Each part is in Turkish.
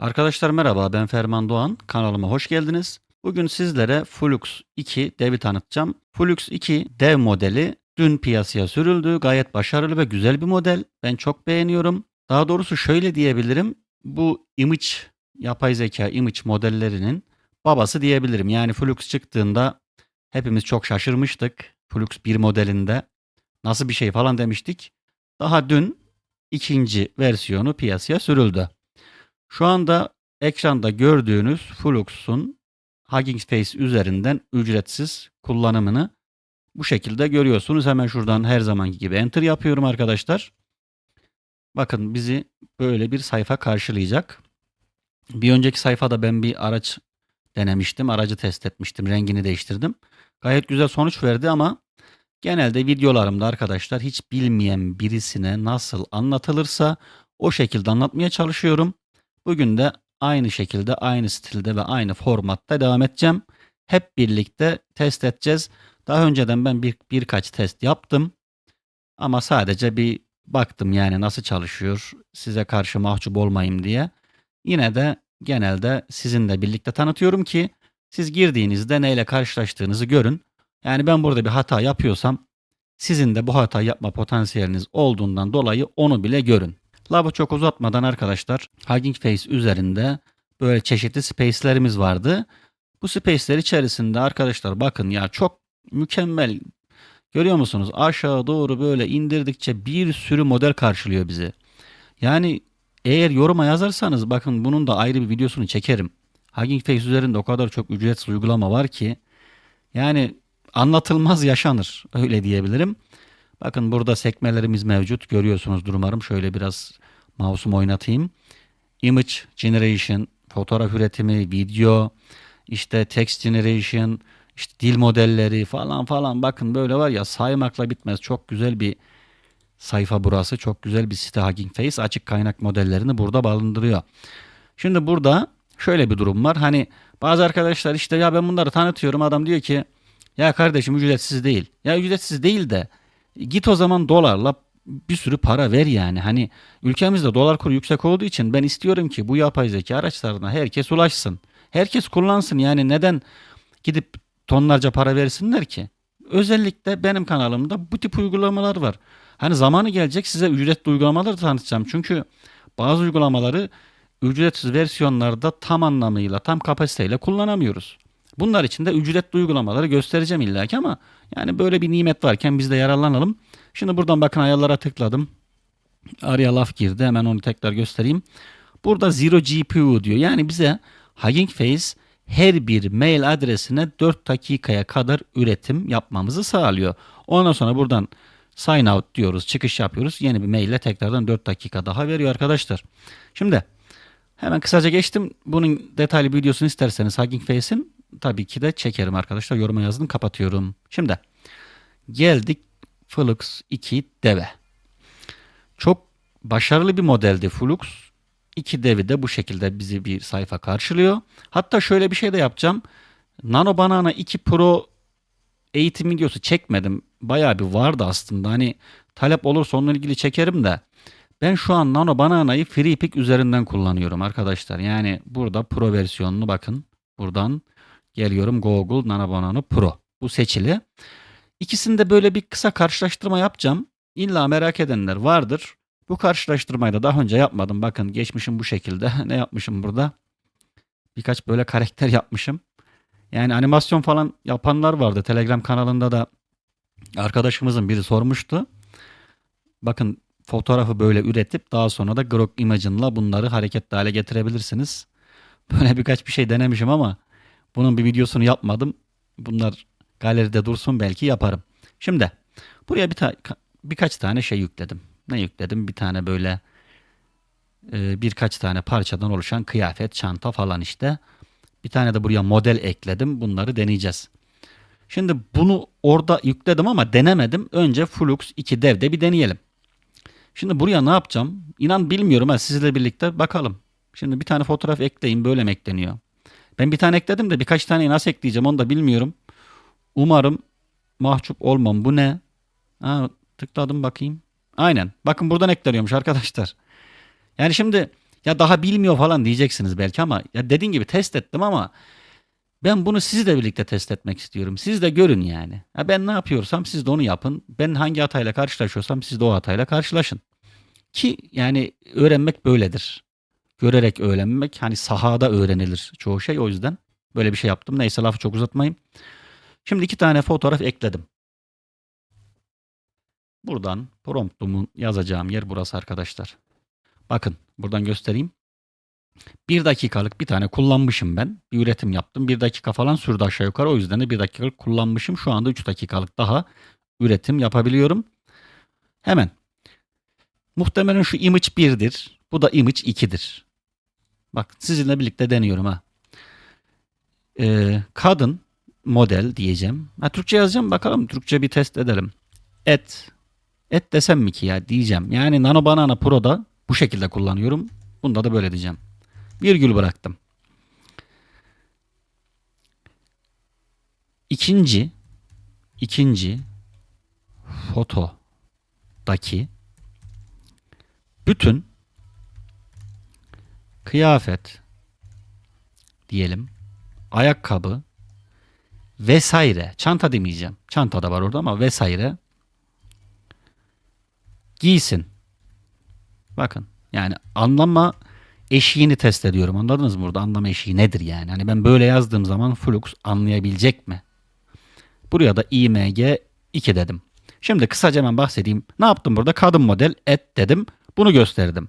Arkadaşlar merhaba ben Ferman Doğan kanalıma hoş geldiniz. Bugün sizlere Flux 2 devi tanıtacağım. Flux 2 dev modeli dün piyasaya sürüldü. Gayet başarılı ve güzel bir model. Ben çok beğeniyorum. Daha doğrusu şöyle diyebilirim. Bu image yapay zeka image modellerinin babası diyebilirim. Yani Flux çıktığında hepimiz çok şaşırmıştık. Flux 1 modelinde nasıl bir şey falan demiştik. Daha dün ikinci versiyonu piyasaya sürüldü. Şu anda ekranda gördüğünüz Flux'un Hugging Face üzerinden ücretsiz kullanımını bu şekilde görüyorsunuz. Hemen şuradan her zamanki gibi enter yapıyorum arkadaşlar. Bakın bizi böyle bir sayfa karşılayacak. Bir önceki sayfada ben bir araç denemiştim. Aracı test etmiştim. Rengini değiştirdim. Gayet güzel sonuç verdi ama genelde videolarımda arkadaşlar hiç bilmeyen birisine nasıl anlatılırsa o şekilde anlatmaya çalışıyorum. Bugün de aynı şekilde, aynı stilde ve aynı formatta devam edeceğim. Hep birlikte test edeceğiz. Daha önceden ben bir, birkaç test yaptım. Ama sadece bir baktım yani nasıl çalışıyor, size karşı mahcup olmayayım diye. Yine de genelde sizinle birlikte tanıtıyorum ki siz girdiğinizde neyle karşılaştığınızı görün. Yani ben burada bir hata yapıyorsam sizin de bu hata yapma potansiyeliniz olduğundan dolayı onu bile görün. Lafı çok uzatmadan arkadaşlar Hugging Face üzerinde böyle çeşitli space'lerimiz vardı. Bu space'ler içerisinde arkadaşlar bakın ya çok mükemmel görüyor musunuz? Aşağı doğru böyle indirdikçe bir sürü model karşılıyor bizi. Yani eğer yoruma yazarsanız bakın bunun da ayrı bir videosunu çekerim. Hugging Face üzerinde o kadar çok ücretsiz uygulama var ki yani anlatılmaz yaşanır öyle diyebilirim. Bakın burada sekmelerimiz mevcut. Görüyorsunuzdur umarım. Şöyle biraz mouse'umu oynatayım. Image generation, fotoğraf üretimi, video, işte text generation, işte dil modelleri falan falan. Bakın böyle var ya saymakla bitmez. Çok güzel bir sayfa burası. Çok güzel bir site Hugging Face. Açık kaynak modellerini burada barındırıyor. Şimdi burada şöyle bir durum var. Hani bazı arkadaşlar işte ya ben bunları tanıtıyorum. Adam diyor ki ya kardeşim ücretsiz değil. Ya ücretsiz değil de Git o zaman dolarla bir sürü para ver yani. Hani ülkemizde dolar kuru yüksek olduğu için ben istiyorum ki bu yapay zeka araçlarına herkes ulaşsın. Herkes kullansın yani neden gidip tonlarca para versinler ki? Özellikle benim kanalımda bu tip uygulamalar var. Hani zamanı gelecek size ücretli uygulamaları tanıtacağım. Çünkü bazı uygulamaları ücretsiz versiyonlarda tam anlamıyla, tam kapasiteyle kullanamıyoruz. Bunlar için de ücretli uygulamaları göstereceğim illaki ama yani böyle bir nimet varken biz de yararlanalım. Şimdi buradan bakın ayarlara tıkladım. Araya laf girdi. Hemen onu tekrar göstereyim. Burada Zero GPU diyor. Yani bize Hugging Face her bir mail adresine 4 dakikaya kadar üretim yapmamızı sağlıyor. Ondan sonra buradan sign out diyoruz. Çıkış yapıyoruz. Yeni bir mail ile tekrardan 4 dakika daha veriyor arkadaşlar. Şimdi hemen kısaca geçtim. Bunun detaylı videosunu isterseniz Hugging Face'in tabii ki de çekerim arkadaşlar. Yoruma yazın kapatıyorum. Şimdi geldik Flux 2 deve. Çok başarılı bir modeldi Flux. 2 devi de bu şekilde bizi bir sayfa karşılıyor. Hatta şöyle bir şey de yapacağım. Nano Banana 2 Pro eğitim videosu çekmedim. Bayağı bir vardı aslında. Hani talep olursa onunla ilgili çekerim de. Ben şu an Nano Banana'yı FreePick üzerinden kullanıyorum arkadaşlar. Yani burada Pro versiyonunu bakın. Buradan Geliyorum Google Nano Banana Pro. Bu seçili. İkisinde böyle bir kısa karşılaştırma yapacağım. İlla merak edenler vardır. Bu karşılaştırmayı da daha önce yapmadım. Bakın geçmişim bu şekilde. ne yapmışım burada? Birkaç böyle karakter yapmışım. Yani animasyon falan yapanlar vardı. Telegram kanalında da arkadaşımızın biri sormuştu. Bakın fotoğrafı böyle üretip daha sonra da Grok Imagine'la bunları hareketli hale getirebilirsiniz. Böyle birkaç bir şey denemişim ama bunun bir videosunu yapmadım. Bunlar galeride dursun belki yaparım. Şimdi buraya bir ta birkaç tane şey yükledim. Ne yükledim? Bir tane böyle e, birkaç tane parçadan oluşan kıyafet, çanta falan işte. Bir tane de buraya model ekledim. Bunları deneyeceğiz. Şimdi bunu orada yükledim ama denemedim. Önce Flux 2 devde bir deneyelim. Şimdi buraya ne yapacağım? İnan bilmiyorum ha sizle birlikte bakalım. Şimdi bir tane fotoğraf ekleyin böyle mi ekleniyor? Ben bir tane ekledim de birkaç tane nasıl ekleyeceğim onu da bilmiyorum. Umarım mahcup olmam. Bu ne? Ha, tıkladım bakayım. Aynen. Bakın buradan ekleniyormuş arkadaşlar. Yani şimdi Ya daha bilmiyor falan diyeceksiniz belki ama ya dediğin gibi test ettim ama ben bunu sizle birlikte test etmek istiyorum. Siz de görün yani. Ya ben ne yapıyorsam siz de onu yapın. Ben hangi hatayla karşılaşıyorsam siz de o hatayla karşılaşın. Ki yani öğrenmek böyledir. Görerek öğrenmek hani sahada öğrenilir çoğu şey o yüzden böyle bir şey yaptım. Neyse lafı çok uzatmayayım. Şimdi iki tane fotoğraf ekledim. Buradan promptumun yazacağım yer burası arkadaşlar. Bakın buradan göstereyim. Bir dakikalık bir tane kullanmışım ben. Bir üretim yaptım. Bir dakika falan sürdü aşağı yukarı. O yüzden de bir dakikalık kullanmışım. Şu anda 3 dakikalık daha üretim yapabiliyorum. Hemen. Muhtemelen şu image 1'dir. Bu da image 2'dir. Bak sizinle birlikte deniyorum ha. Ee, kadın model diyeceğim. Ha, Türkçe yazacağım bakalım. Türkçe bir test edelim. Et. Et desem mi ki ya diyeceğim. Yani Nano Banana Pro'da bu şekilde kullanıyorum. Bunda da böyle diyeceğim. Virgül bıraktım. İkinci ikinci fotodaki bütün kıyafet diyelim ayakkabı vesaire çanta demeyeceğim. Çanta da var orada ama vesaire giysin. Bakın yani anlama eşiğini test ediyorum. Anladınız mı burada anlama eşiği nedir yani? Hani ben böyle yazdığım zaman Flux anlayabilecek mi? Buraya da IMG 2 dedim. Şimdi kısaca hemen bahsedeyim. Ne yaptım burada? Kadın model et dedim. Bunu gösterdim.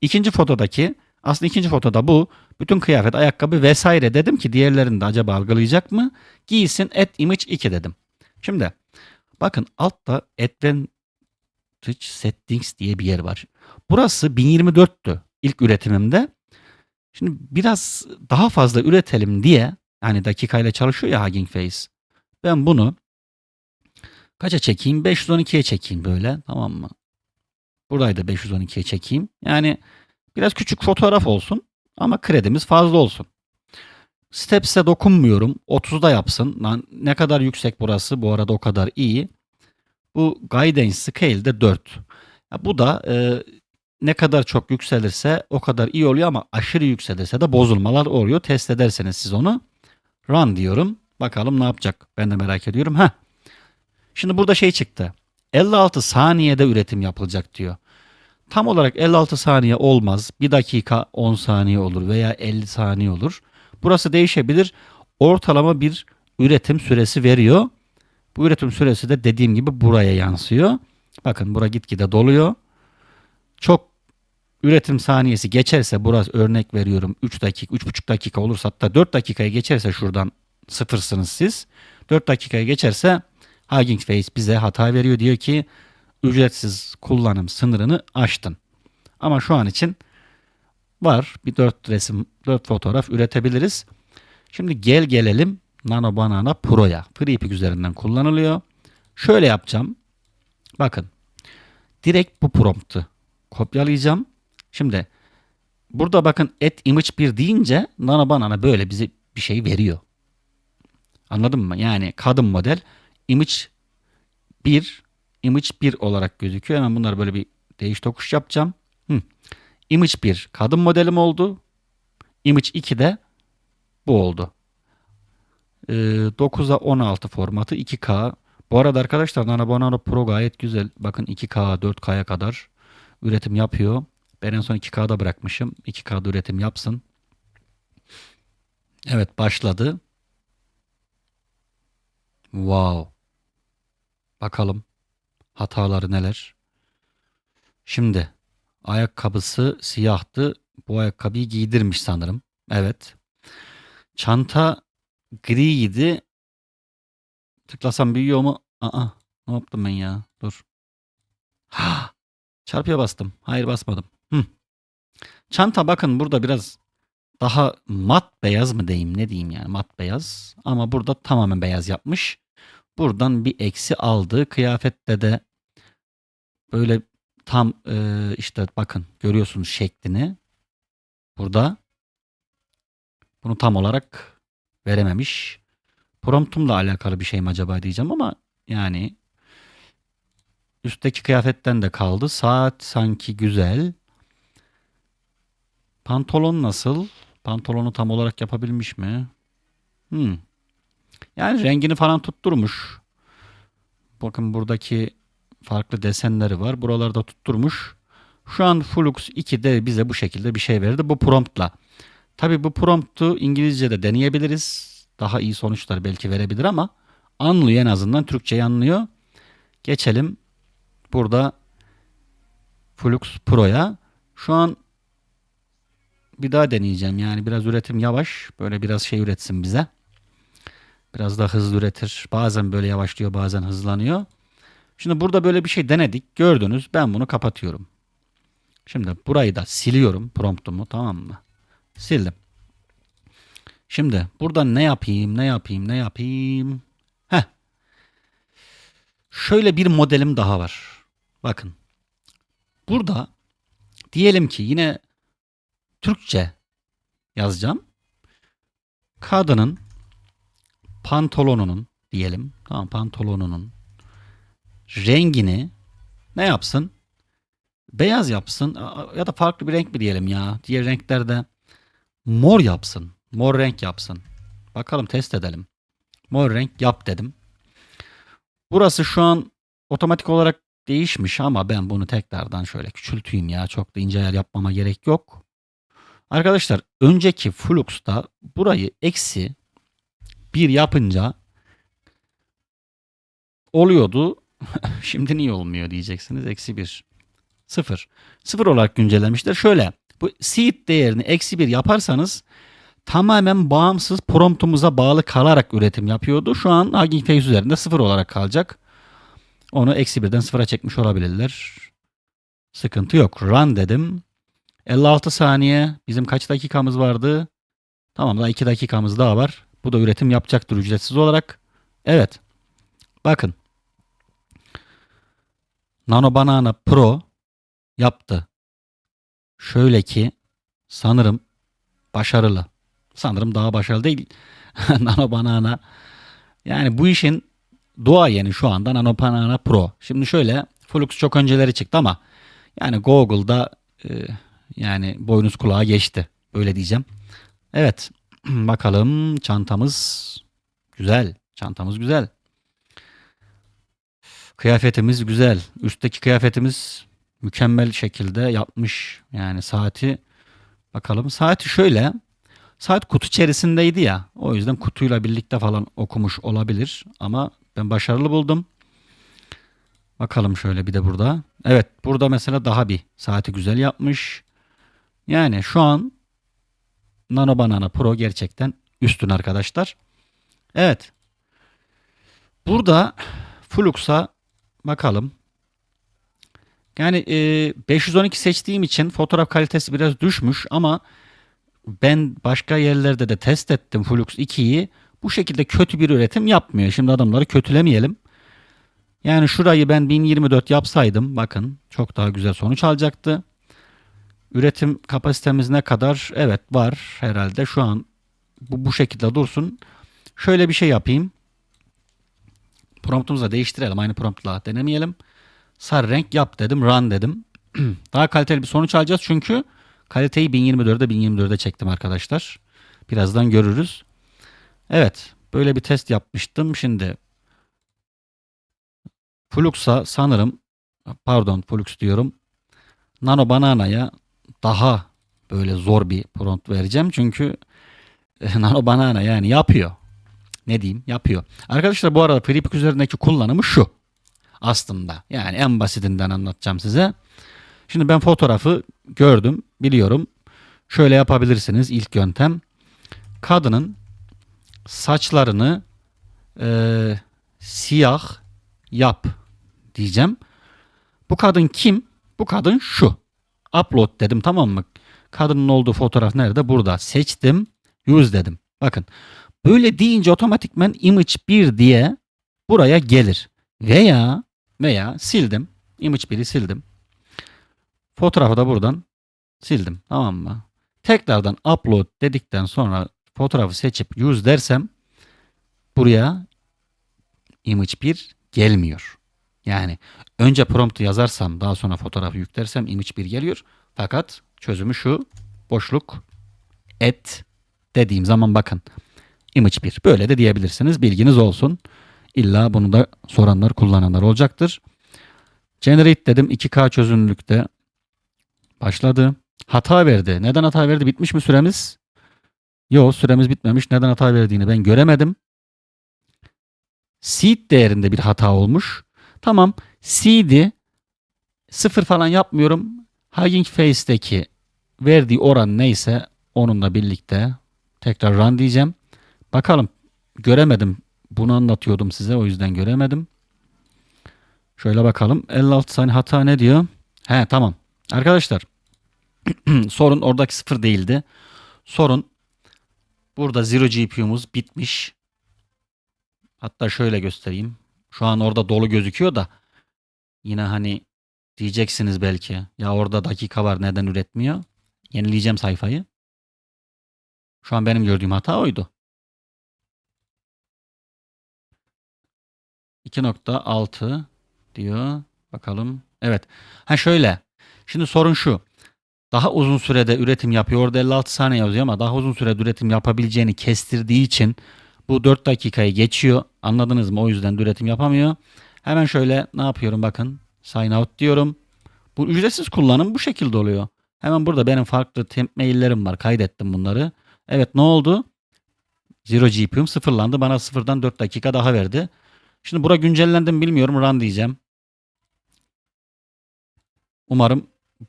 İkinci fotodaki aslında ikinci fotoda bu. Bütün kıyafet, ayakkabı vesaire dedim ki diğerlerini de acaba algılayacak mı? Giysin et image 2 dedim. Şimdi bakın altta advantage settings diye bir yer var. Burası 1024'tü ilk üretimimde. Şimdi biraz daha fazla üretelim diye hani dakikayla çalışıyor ya Hugging Face. Ben bunu kaça çekeyim? 512'ye çekeyim böyle tamam mı? Burayı da 512'ye çekeyim. Yani biraz küçük fotoğraf olsun ama kredimiz fazla olsun. Steps'e dokunmuyorum. 30'da yapsın. Lan ne kadar yüksek burası bu arada o kadar iyi. Bu guidance scale'de 4. Ya bu da e, ne kadar çok yükselirse o kadar iyi oluyor ama aşırı yükselirse de bozulmalar oluyor. Test ederseniz siz onu run diyorum. Bakalım ne yapacak? Ben de merak ediyorum. Heh. Şimdi burada şey çıktı. 56 saniyede üretim yapılacak diyor. Tam olarak 56 saniye olmaz. 1 dakika 10 saniye olur veya 50 saniye olur. Burası değişebilir. Ortalama bir üretim süresi veriyor. Bu üretim süresi de dediğim gibi buraya yansıyor. Bakın bura gitgide doluyor. Çok üretim saniyesi geçerse burası örnek veriyorum 3 dakika 3,5 dakika olursa hatta 4 dakikaya geçerse şuradan sıfırsınız siz. 4 dakikaya geçerse Hugging Face bize hata veriyor diyor ki ücretsiz kullanım sınırını aştın. Ama şu an için var bir 4 resim 4 fotoğraf üretebiliriz. Şimdi gel gelelim Nano Banana Pro'ya. FreePic üzerinden kullanılıyor. Şöyle yapacağım. Bakın. Direkt bu promptu kopyalayacağım. Şimdi burada bakın et image 1 deyince Nano Banana böyle bize bir şey veriyor. Anladın mı? Yani kadın model image 1 image 1 olarak gözüküyor. Hemen bunları böyle bir değiş tokuş yapacağım. Hı. Image 1 kadın modelim oldu. Image 2 de bu oldu. Ee, 9'a 16 formatı 2K. Bu arada arkadaşlar Nano Pro gayet güzel. Bakın 2K 4K'ya kadar üretim yapıyor. Ben en son 2K'da bırakmışım. 2K'da üretim yapsın. Evet başladı. Wow. Bakalım hataları neler. Şimdi ayakkabısı siyahtı. Bu ayakkabıyı giydirmiş sanırım. Evet. Çanta griydi. Tıklasam büyüyor mu? Aa, ne yaptım ben ya? Dur. Ha, çarpıya bastım. Hayır basmadım. Hı. Çanta bakın burada biraz daha mat beyaz mı diyeyim ne diyeyim yani mat beyaz. Ama burada tamamen beyaz yapmış. Buradan bir eksi aldı. Kıyafette de böyle tam e, işte bakın görüyorsunuz şeklini. Burada bunu tam olarak verememiş. Promptumla alakalı bir şey mi acaba diyeceğim ama yani üstteki kıyafetten de kaldı. Saat sanki güzel. Pantolon nasıl? Pantolonu tam olarak yapabilmiş mi? Hmm. Yani rengini falan tutturmuş. Bakın buradaki farklı desenleri var. Buralarda tutturmuş. Şu an Flux 2 de bize bu şekilde bir şey verdi. Bu promptla. Tabi bu promptu İngilizce'de deneyebiliriz. Daha iyi sonuçlar belki verebilir ama anlıyor en azından. Türkçeyi anlıyor. Geçelim. Burada Flux Pro'ya. Şu an bir daha deneyeceğim. Yani biraz üretim yavaş. Böyle biraz şey üretsin bize. Biraz da hızlı üretir. Bazen böyle yavaşlıyor bazen hızlanıyor. Şimdi burada böyle bir şey denedik. Gördünüz. Ben bunu kapatıyorum. Şimdi burayı da siliyorum promptumu tamam mı? Sildim. Şimdi burada ne yapayım ne yapayım ne yapayım. Heh. Şöyle bir modelim daha var. Bakın. Burada diyelim ki yine Türkçe yazacağım. Kadının pantolonunun diyelim. Tamam pantolonunun rengini ne yapsın? Beyaz yapsın ya da farklı bir renk mi diyelim ya. Diğer renklerde mor yapsın. Mor renk yapsın. Bakalım test edelim. Mor renk yap dedim. Burası şu an otomatik olarak değişmiş ama ben bunu tekrardan şöyle küçülteyim ya. Çok da ince ayar yapmama gerek yok. Arkadaşlar önceki Flux'ta burayı eksi bir yapınca oluyordu. Şimdi niye olmuyor diyeceksiniz. Eksi bir. Sıfır. Sıfır olarak güncellemişler. Şöyle bu seed değerini eksi bir yaparsanız tamamen bağımsız promptumuza bağlı kalarak üretim yapıyordu. Şu an Hugging Face üzerinde sıfır olarak kalacak. Onu eksi birden sıfıra çekmiş olabilirler. Sıkıntı yok. Run dedim. 56 saniye. Bizim kaç dakikamız vardı? Tamam daha 2 dakikamız daha var. Bu da üretim yapacaktır ücretsiz olarak. Evet. Bakın. Nano Banana Pro yaptı. Şöyle ki sanırım başarılı. Sanırım daha başarılı değil. Nano Banana. Yani bu işin dua yeni şu anda Nano Banana Pro. Şimdi şöyle Flux çok önceleri çıktı ama yani Google'da e, yani boynuz kulağa geçti. Öyle diyeceğim. Evet. Bakalım çantamız güzel. Çantamız güzel. Kıyafetimiz güzel. Üstteki kıyafetimiz mükemmel şekilde yapmış. Yani saati bakalım. Saati şöyle. Saat kutu içerisindeydi ya. O yüzden kutuyla birlikte falan okumuş olabilir. Ama ben başarılı buldum. Bakalım şöyle bir de burada. Evet burada mesela daha bir saati güzel yapmış. Yani şu an Nano Banana Pro gerçekten üstün arkadaşlar. Evet. Burada Flux'a bakalım. Yani e, 512 seçtiğim için fotoğraf kalitesi biraz düşmüş ama ben başka yerlerde de test ettim Flux 2'yi. Bu şekilde kötü bir üretim yapmıyor. Şimdi adamları kötülemeyelim. Yani şurayı ben 1024 yapsaydım bakın çok daha güzel sonuç alacaktı. Üretim kapasitemiz ne kadar? Evet var herhalde. Şu an bu, bu şekilde dursun. Şöyle bir şey yapayım. Promptumuzu da değiştirelim. Aynı promptla denemeyelim. Sarı renk yap dedim. Run dedim. Daha kaliteli bir sonuç alacağız. Çünkü kaliteyi 1024'de 1024'de çektim arkadaşlar. Birazdan görürüz. Evet. Böyle bir test yapmıştım. Şimdi Flux'a sanırım pardon Flux diyorum. Nano Banana'ya daha böyle zor bir prompt vereceğim. Çünkü Nano Banana yani yapıyor. Ne diyeyim? Yapıyor. Arkadaşlar bu arada FreePic üzerindeki kullanımı şu. Aslında yani en basitinden anlatacağım size. Şimdi ben fotoğrafı gördüm, biliyorum. Şöyle yapabilirsiniz ilk yöntem. Kadının saçlarını e, siyah yap diyeceğim. Bu kadın kim? Bu kadın şu. Upload dedim tamam mı? Kadının olduğu fotoğraf nerede? Burada. Seçtim. Use dedim. Bakın. Böyle deyince otomatikmen image 1 diye buraya gelir. Veya veya sildim. Image 1'i sildim. Fotoğrafı da buradan sildim. Tamam mı? Tekrardan upload dedikten sonra fotoğrafı seçip use dersem buraya image 1 gelmiyor. Yani önce promptu yazarsam daha sonra fotoğrafı yüklersem image 1 geliyor. Fakat çözümü şu. boşluk et dediğim zaman bakın image 1 böyle de diyebilirsiniz bilginiz olsun. İlla bunu da soranlar kullananlar olacaktır. Generate dedim 2K çözünürlükte başladı. Hata verdi. Neden hata verdi? Bitmiş mi süremiz? Yok süremiz bitmemiş. Neden hata verdiğini ben göremedim. Seed değerinde bir hata olmuş. Tamam. Seed'i sıfır falan yapmıyorum. Hugging Face'deki verdiği oran neyse onunla birlikte tekrar run diyeceğim. Bakalım. Göremedim. Bunu anlatıyordum size. O yüzden göremedim. Şöyle bakalım. 56 saniye hata ne diyor? He tamam. Arkadaşlar sorun oradaki sıfır değildi. Sorun burada zero GPU'muz bitmiş. Hatta şöyle göstereyim. Şu an orada dolu gözüküyor da yine hani diyeceksiniz belki ya orada dakika var neden üretmiyor? Yenileyeceğim sayfayı. Şu an benim gördüğüm hata oydu. 2.6 diyor. Bakalım. Evet. Ha şöyle. Şimdi sorun şu. Daha uzun sürede üretim yapıyor. Orada 56 saniye yazıyor ama daha uzun sürede üretim yapabileceğini kestirdiği için bu 4 dakikayı geçiyor. Anladınız mı? O yüzden de üretim yapamıyor. Hemen şöyle ne yapıyorum bakın. Sign out diyorum. Bu ücretsiz kullanım bu şekilde oluyor. Hemen burada benim farklı temp maillerim var. Kaydettim bunları. Evet ne oldu? Zero GPU'm sıfırlandı. Bana sıfırdan 4 dakika daha verdi. Şimdi bura güncellendi mi bilmiyorum. Run diyeceğim. Umarım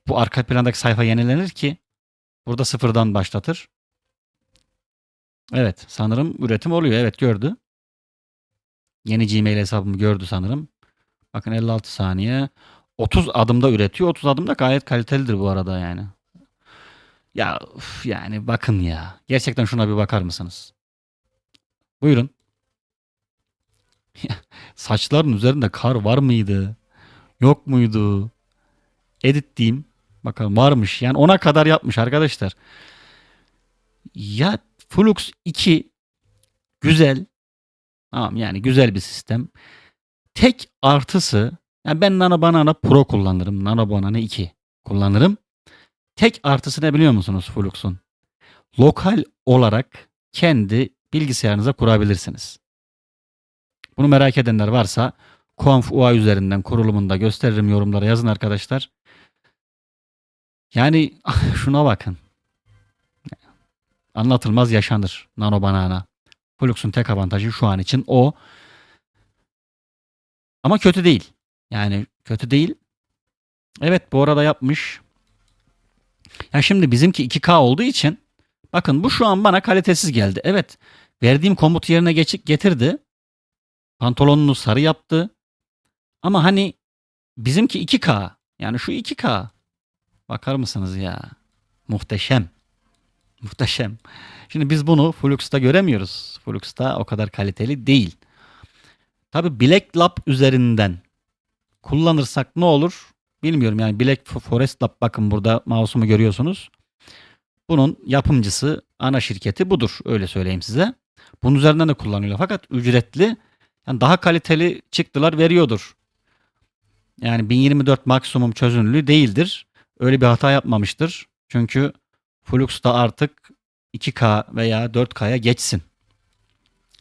bu arka plandaki sayfa yenilenir ki burada sıfırdan başlatır. Evet sanırım üretim oluyor. Evet gördü. Yeni Gmail hesabımı gördü sanırım. Bakın 56 saniye. 30 adımda üretiyor. 30 adımda gayet kalitelidir bu arada yani. Ya üf, yani bakın ya. Gerçekten şuna bir bakar mısınız? Buyurun. Saçların üzerinde kar var mıydı? Yok muydu? Edit diyeyim. Bakalım varmış. Yani ona kadar yapmış arkadaşlar. Ya Flux 2 güzel. Tamam yani güzel bir sistem. Tek artısı yani ben Nano Banana Pro kullanırım. Nano Banana 2 kullanırım. Tek artısı ne biliyor musunuz Flux'un? Lokal olarak kendi bilgisayarınıza kurabilirsiniz. Bunu merak edenler varsa Conf UI üzerinden kurulumunda gösteririm yorumlara yazın arkadaşlar. Yani şuna bakın. Anlatılmaz yaşanır Nano Banana. Flux'un tek avantajı şu an için o. Ama kötü değil. Yani kötü değil. Evet bu arada yapmış. Ya şimdi bizimki 2K olduğu için bakın bu şu an bana kalitesiz geldi. Evet verdiğim komut yerine geçip getirdi. Pantolonunu sarı yaptı. Ama hani bizimki 2K. Yani şu 2K. Bakar mısınız ya? Muhteşem. Muhteşem. Şimdi biz bunu Flux'ta göremiyoruz. Flux'ta o kadar kaliteli değil. Tabi Black Lab üzerinden kullanırsak ne olur? Bilmiyorum yani Black Forest Lab bakın burada mouse'umu görüyorsunuz. Bunun yapımcısı ana şirketi budur öyle söyleyeyim size. Bunun üzerinden de kullanıyorlar fakat ücretli yani daha kaliteli çıktılar veriyordur. Yani 1024 maksimum çözünürlüğü değildir. Öyle bir hata yapmamıştır. Çünkü Flux'ta artık 2K veya 4K'ya geçsin.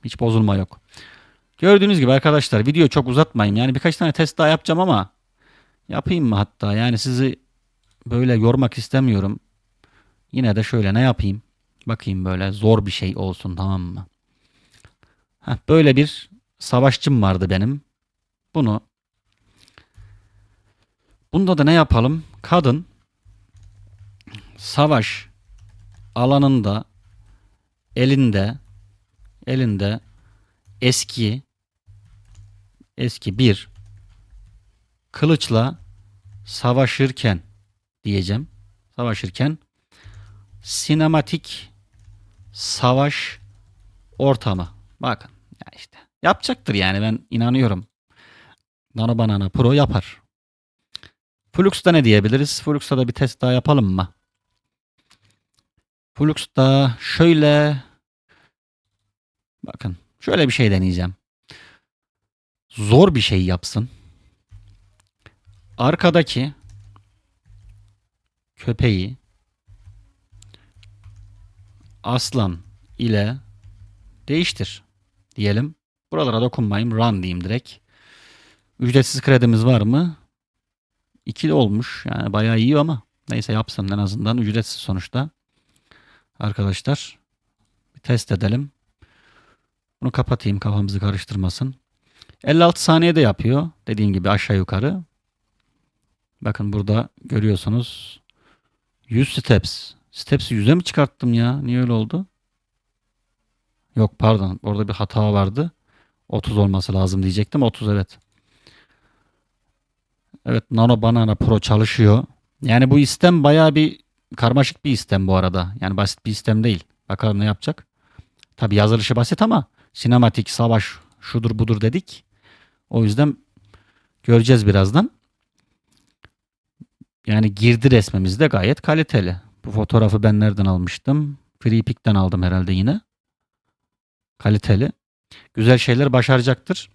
Hiç bozulma yok. Gördüğünüz gibi arkadaşlar videoyu çok uzatmayayım. Yani birkaç tane test daha yapacağım ama yapayım mı hatta? Yani sizi böyle yormak istemiyorum. Yine de şöyle ne yapayım? Bakayım böyle zor bir şey olsun tamam mı? Heh, böyle bir savaşçım vardı benim. Bunu Bunda da ne yapalım? Kadın savaş alanında elinde elinde eski eski bir kılıçla savaşırken diyeceğim. Savaşırken sinematik savaş ortamı. Bakın ya işte yapacaktır yani ben inanıyorum. Nano Banana Pro yapar. Flux'ta ne diyebiliriz? Flux'ta da bir test daha yapalım mı? Flux'ta şöyle bakın şöyle bir şey deneyeceğim. Zor bir şey yapsın. Arkadaki köpeği Aslan ile değiştir diyelim. Buralara dokunmayayım. Run diyeyim direkt. Ücretsiz kredimiz var mı? 2 olmuş. Yani bayağı iyi ama neyse yapsın en azından. Ücretsiz sonuçta. Arkadaşlar bir test edelim. Bunu kapatayım kafamızı karıştırmasın. 56 saniyede yapıyor. Dediğim gibi aşağı yukarı. Bakın burada görüyorsunuz. 100 steps. Steps'i 100'e mi çıkarttım ya? Niye öyle oldu? Yok pardon. Orada bir hata vardı. 30 olması lazım diyecektim. 30 evet. Evet Nano Banana Pro çalışıyor. Yani bu istem bayağı bir karmaşık bir istem bu arada. Yani basit bir istem değil. Bakalım ne yapacak. Tabi yazılışı basit ama sinematik, savaş, şudur budur dedik. O yüzden göreceğiz birazdan. Yani girdi resmimiz de gayet kaliteli. Bu fotoğrafı ben nereden almıştım? FreePick'ten aldım herhalde yine. Kaliteli. Güzel şeyler başaracaktır.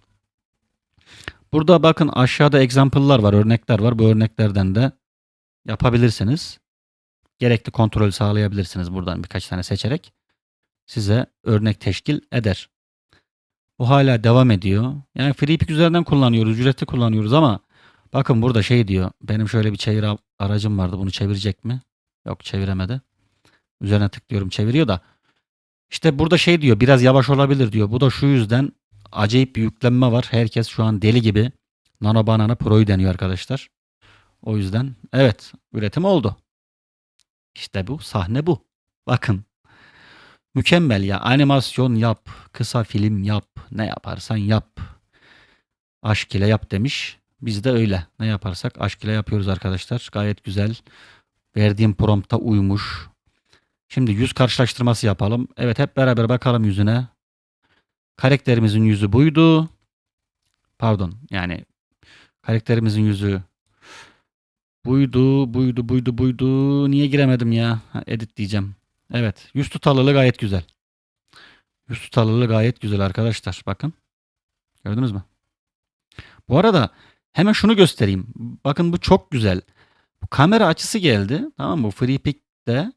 Burada bakın aşağıda example'lar var, örnekler var. Bu örneklerden de yapabilirsiniz. Gerekli kontrol sağlayabilirsiniz buradan birkaç tane seçerek. Size örnek teşkil eder. Bu hala devam ediyor. Yani FreePick üzerinden kullanıyoruz, ücretli kullanıyoruz ama bakın burada şey diyor. Benim şöyle bir çevir aracım vardı. Bunu çevirecek mi? Yok çeviremedi. Üzerine tıklıyorum çeviriyor da. İşte burada şey diyor biraz yavaş olabilir diyor. Bu da şu yüzden acayip bir yüklenme var. Herkes şu an deli gibi Nano Banana Pro'yu deniyor arkadaşlar. O yüzden evet üretim oldu. İşte bu sahne bu. Bakın. Mükemmel ya. Animasyon yap, kısa film yap, ne yaparsan yap. Aşk ile yap demiş. Biz de öyle. Ne yaparsak aşk ile yapıyoruz arkadaşlar. Gayet güzel. Verdiğim prompta uymuş. Şimdi yüz karşılaştırması yapalım. Evet hep beraber bakalım yüzüne. Karakterimizin yüzü buydu. Pardon yani karakterimizin yüzü buydu, buydu, buydu, buydu. Niye giremedim ya? Ha, edit diyeceğim. Evet. Yüz tutarlılığı gayet güzel. Yüz tutarlılığı gayet güzel arkadaşlar. Bakın. Gördünüz mü? Bu arada hemen şunu göstereyim. Bakın bu çok güzel. Bu kamera açısı geldi. Tamam mı? Free Pick'te.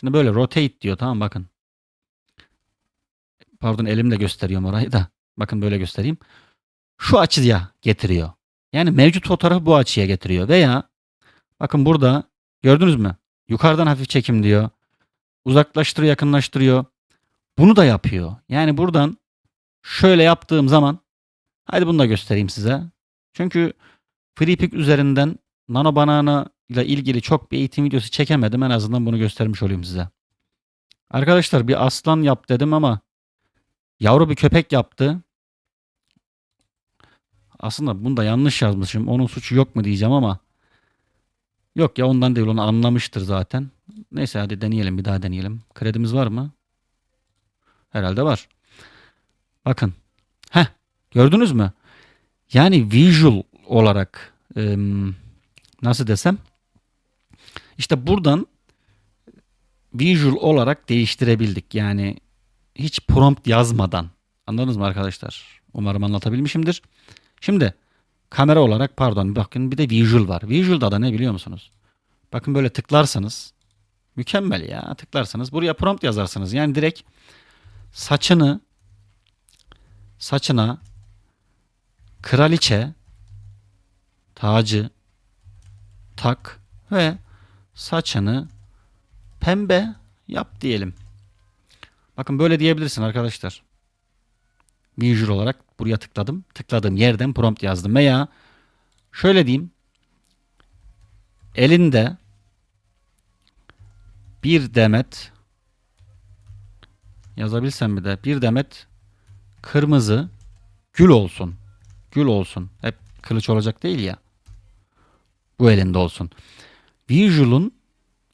Şimdi böyle rotate diyor. Tamam bakın. Pardon elimle gösteriyorum orayı da. Bakın böyle göstereyim. Şu açıya getiriyor. Yani mevcut fotoğrafı bu açıya getiriyor. Veya bakın burada gördünüz mü? Yukarıdan hafif çekim diyor. Uzaklaştırıyor, yakınlaştırıyor. Bunu da yapıyor. Yani buradan şöyle yaptığım zaman hadi bunu da göstereyim size. Çünkü FreePick üzerinden Nano Banana ile ilgili çok bir eğitim videosu çekemedim. En azından bunu göstermiş olayım size. Arkadaşlar bir aslan yap dedim ama yavru bir köpek yaptı. Aslında bunu da yanlış yazmışım. Onun suçu yok mu diyeceğim ama yok ya ondan değil onu anlamıştır zaten. Neyse hadi deneyelim bir daha deneyelim. Kredimiz var mı? Herhalde var. Bakın. Heh gördünüz mü? Yani visual olarak nasıl desem işte buradan visual olarak değiştirebildik. Yani hiç prompt yazmadan. Anladınız mı arkadaşlar? Umarım anlatabilmişimdir. Şimdi kamera olarak pardon bakın bir de visual var. Visual'da da ne biliyor musunuz? Bakın böyle tıklarsanız mükemmel ya tıklarsanız buraya prompt yazarsınız. Yani direkt saçını saçına kraliçe tacı tak ve saçını pembe yap diyelim. Bakın böyle diyebilirsin arkadaşlar. Visual olarak buraya tıkladım. Tıkladığım yerden prompt yazdım. Veya şöyle diyeyim. Elinde bir demet yazabilsem bir de bir demet kırmızı gül olsun. Gül olsun. Hep kılıç olacak değil ya. Bu elinde olsun. Visual'un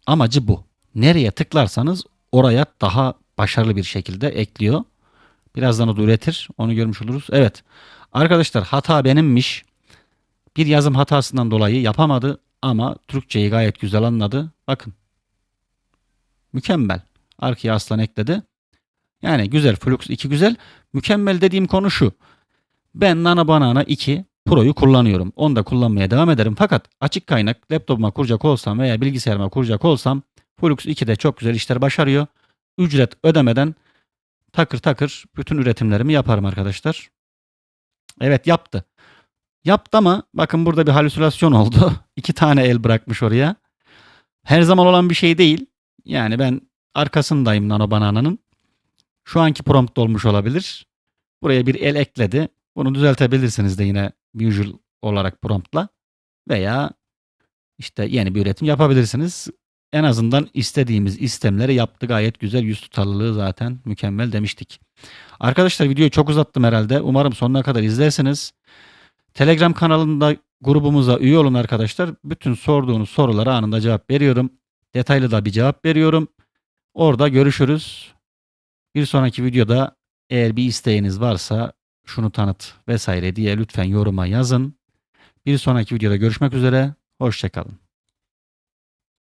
amacı bu. Nereye tıklarsanız oraya daha başarılı bir şekilde ekliyor. Birazdan o da üretir. Onu görmüş oluruz. Evet. Arkadaşlar hata benimmiş. Bir yazım hatasından dolayı yapamadı ama Türkçeyi gayet güzel anladı. Bakın. Mükemmel. Arkaya aslan ekledi. Yani güzel. Flux 2 güzel. Mükemmel dediğim konu şu. Ben Nano Banana 2 Pro'yu kullanıyorum. Onu da kullanmaya devam ederim. Fakat açık kaynak laptopuma kuracak olsam veya bilgisayarıma kuracak olsam Flux 2'de çok güzel işler başarıyor. ücret ödemeden takır takır bütün üretimlerimi yaparım arkadaşlar. Evet yaptı. Yaptı ama bakın burada bir halüsinasyon oldu. İki tane el bırakmış oraya. Her zaman olan bir şey değil. Yani ben arkasındayım Nano Banana'nın. Şu anki prompt olmuş olabilir. Buraya bir el ekledi. Bunu düzeltebilirsiniz de yine visual olarak promptla. Veya işte yeni bir üretim yapabilirsiniz. En azından istediğimiz istemleri yaptı gayet güzel. Yüz tutarlılığı zaten mükemmel demiştik. Arkadaşlar videoyu çok uzattım herhalde. Umarım sonuna kadar izlersiniz. Telegram kanalında grubumuza üye olun arkadaşlar. Bütün sorduğunuz sorulara anında cevap veriyorum. Detaylı da bir cevap veriyorum. Orada görüşürüz. Bir sonraki videoda eğer bir isteğiniz varsa şunu tanıt vesaire diye lütfen yoruma yazın. Bir sonraki videoda görüşmek üzere. Hoşçakalın.